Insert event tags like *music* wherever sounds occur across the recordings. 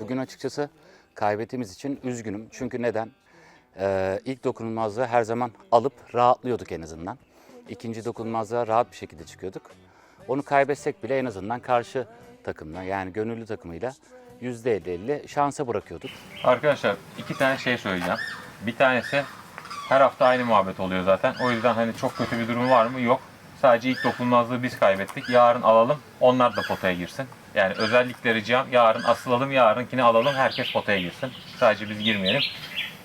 Bugün açıkçası kaybettiğimiz için üzgünüm. Çünkü neden? Ee, ilk dokunulmazlığı her zaman alıp rahatlıyorduk en azından. İkinci dokunulmazlığa rahat bir şekilde çıkıyorduk. Onu kaybetsek bile en azından karşı takımla yani gönüllü takımıyla %50-50 şansa bırakıyorduk. Arkadaşlar iki tane şey söyleyeceğim. Bir tanesi her hafta aynı muhabbet oluyor zaten. O yüzden hani çok kötü bir durum var mı? Yok. Sadece ilk dokunulmazlığı biz kaybettik. Yarın alalım. Onlar da potaya girsin. Yani özellikle ricam yarın asılalım, yarınkini alalım. Herkes potaya girsin. Sadece biz girmeyelim.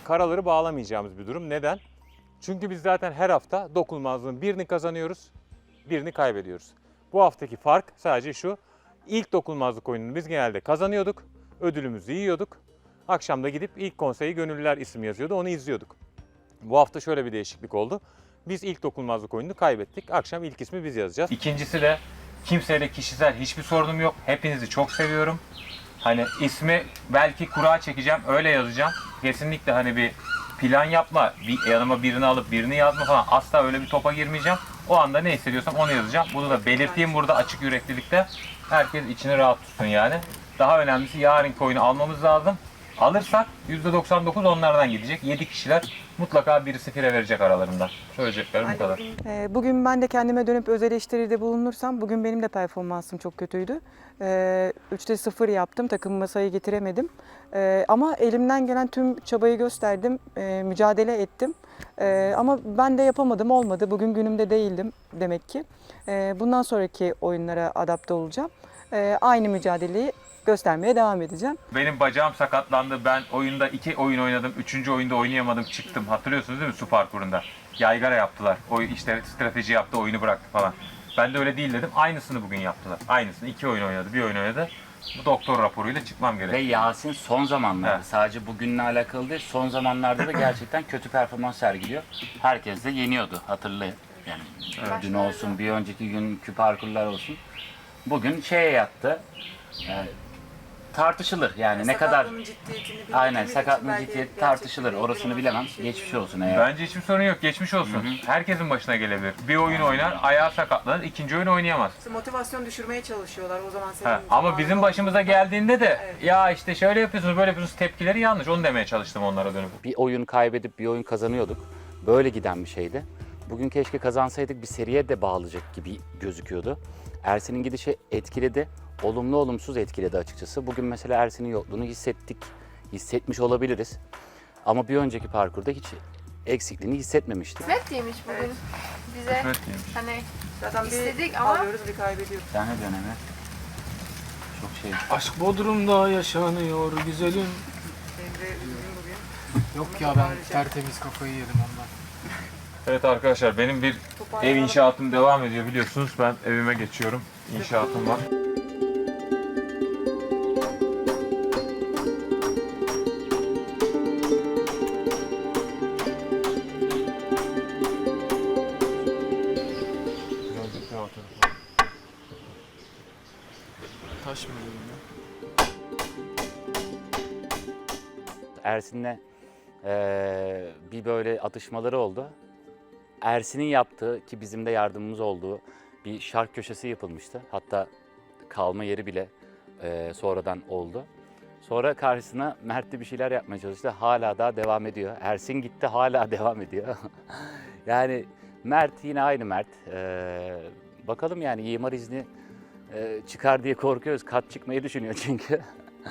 Karaları bağlamayacağımız bir durum. Neden? Çünkü biz zaten her hafta dokunulmazlığın birini kazanıyoruz, birini kaybediyoruz. Bu haftaki fark sadece şu. İlk dokunulmazlık oyununu biz genelde kazanıyorduk. Ödülümüzü yiyorduk. Akşam da gidip ilk konseyi gönüllüler isim yazıyordu. Onu izliyorduk. Bu hafta şöyle bir değişiklik oldu. Biz ilk dokunulmazlık oyununu kaybettik. Akşam ilk ismi biz yazacağız. İkincisi de kimseyle kişisel hiçbir sorunum yok. Hepinizi çok seviyorum. Hani ismi belki kura çekeceğim, öyle yazacağım. Kesinlikle hani bir plan yapma, bir yanıma birini alıp birini yazma falan. Asla öyle bir topa girmeyeceğim. O anda ne hissediyorsam onu yazacağım. Bunu da belirteyim burada açık yüreklilikte. Herkes içini rahat tutsun yani. Daha önemlisi yarınki oyunu almamız lazım. Alırsak %99 onlardan gidecek. 7 kişiler mutlaka birisi fire verecek aralarında. Söyleyeceklerim bu kadar. Ee, Bugün ben de kendime dönüp öz eleştiride bulunursam bugün benim de performansım çok kötüydü. Ee, Üçte sıfır yaptım, takımıma sayı getiremedim. Ee, Ama elimden gelen tüm çabayı gösterdim, ee, mücadele ettim. Ee, Ama ben de yapamadım, olmadı. Bugün günümde değildim demek ki. Ee, Bundan sonraki oyunlara adapte olacağım. Ee, Aynı mücadeleyi göstermeye devam edeceğim. Benim bacağım sakatlandı. Ben oyunda iki oyun oynadım. Üçüncü oyunda oynayamadım. Çıktım. Hatırlıyorsunuz değil mi su parkurunda? Yaygara yaptılar. O işte strateji yaptı, oyunu bıraktı falan. Ben de öyle değil dedim. Aynısını bugün yaptılar. Aynısını. iki oyun oynadı, bir oyun oynadı. Bu doktor raporuyla çıkmam Ve gerekiyor. Yasin son zamanlarda Evet. sadece bugünle alakalı değil son zamanlarda da gerçekten kötü performans sergiliyor. Herkes de yeniyordu hatırlayın. Yani dün olsun bir önceki günkü parkurlar olsun. Bugün şeye yattı. e, tartışılır yani ne kadar aynen sakatlığın ciddiyeti tartışılır orasını bilemem geçmiş olsun eğer. Bence hiçbir sorun yok. Geçmiş olsun. Herkesin başına gelebilir. Bir oyun oynar, ayağı sakatlanır, ikinci oyun oynayamaz. Motivasyon düşürmeye çalışıyorlar o zaman Ha, ama bizim başımıza geldiğinde de ya işte şöyle yapıyorsunuz, böyle yapıyorsunuz tepkileri yanlış. Onu demeye çalıştım onlara dönüp. bir oyun kaybedip bir oyun kazanıyorduk. Böyle giden bir şeydi. Bugün keşke kazansaydık bir seriye de bağlayacak gibi gözüküyordu. Ersin'in gidişi etkiledi. Olumlu olumsuz etkiledi açıkçası. Bugün mesela Ersin'in yokluğunu hissettik. Hissetmiş olabiliriz. Ama bir önceki parkurda hiç eksikliğini hissetmemiştik. Değilmiş bugün bize. Kısmet değilmiş. Hani Zaten İstedik ama- alıyoruz bir kaybediyoruz. Sen ne diyorsun Emre? Çok şey. Aşk Bodrum'da yaşanıyor güzelim. Emre üzgün bugün. Yok ya ben tertemiz kafayı yedim ondan. Evet arkadaşlar benim bir ev inşaatım devam ediyor biliyorsunuz. Ben evime geçiyorum. İnşaatım var. Taş mı dedim ya? Ersin'le eee, bir böyle atışmaları oldu. Ersin'in yaptığı ki bizim de yardımımız olduğu bir şark köşesi yapılmıştı. Hatta kalma yeri bile eee, sonradan oldu. Sonra karşısına Mert de bir şeyler yapmaya çalıştı. Hala daha devam ediyor. Ersin gitti hala *laughs* devam ediyor. yani Mert yine aynı Mert. Eee, bakalım yani imar izni eee, çıkar diye korkuyoruz. Kat çıkmayı düşünüyor çünkü.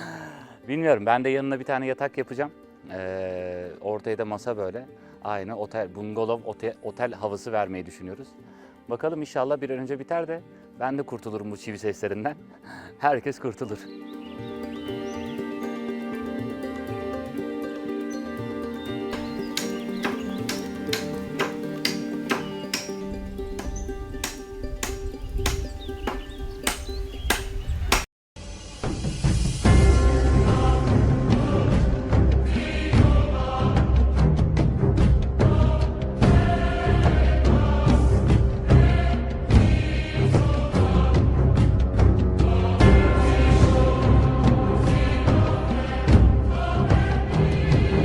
*laughs* Bilmiyorum ben de yanına bir tane yatak yapacağım. Ee, ortaya da masa böyle. Aynı otel, bungalov otel, otel havası vermeyi düşünüyoruz. Bakalım inşallah bir an önce biter de ben de kurtulurum bu çivi seslerinden. *laughs* Herkes kurtulur.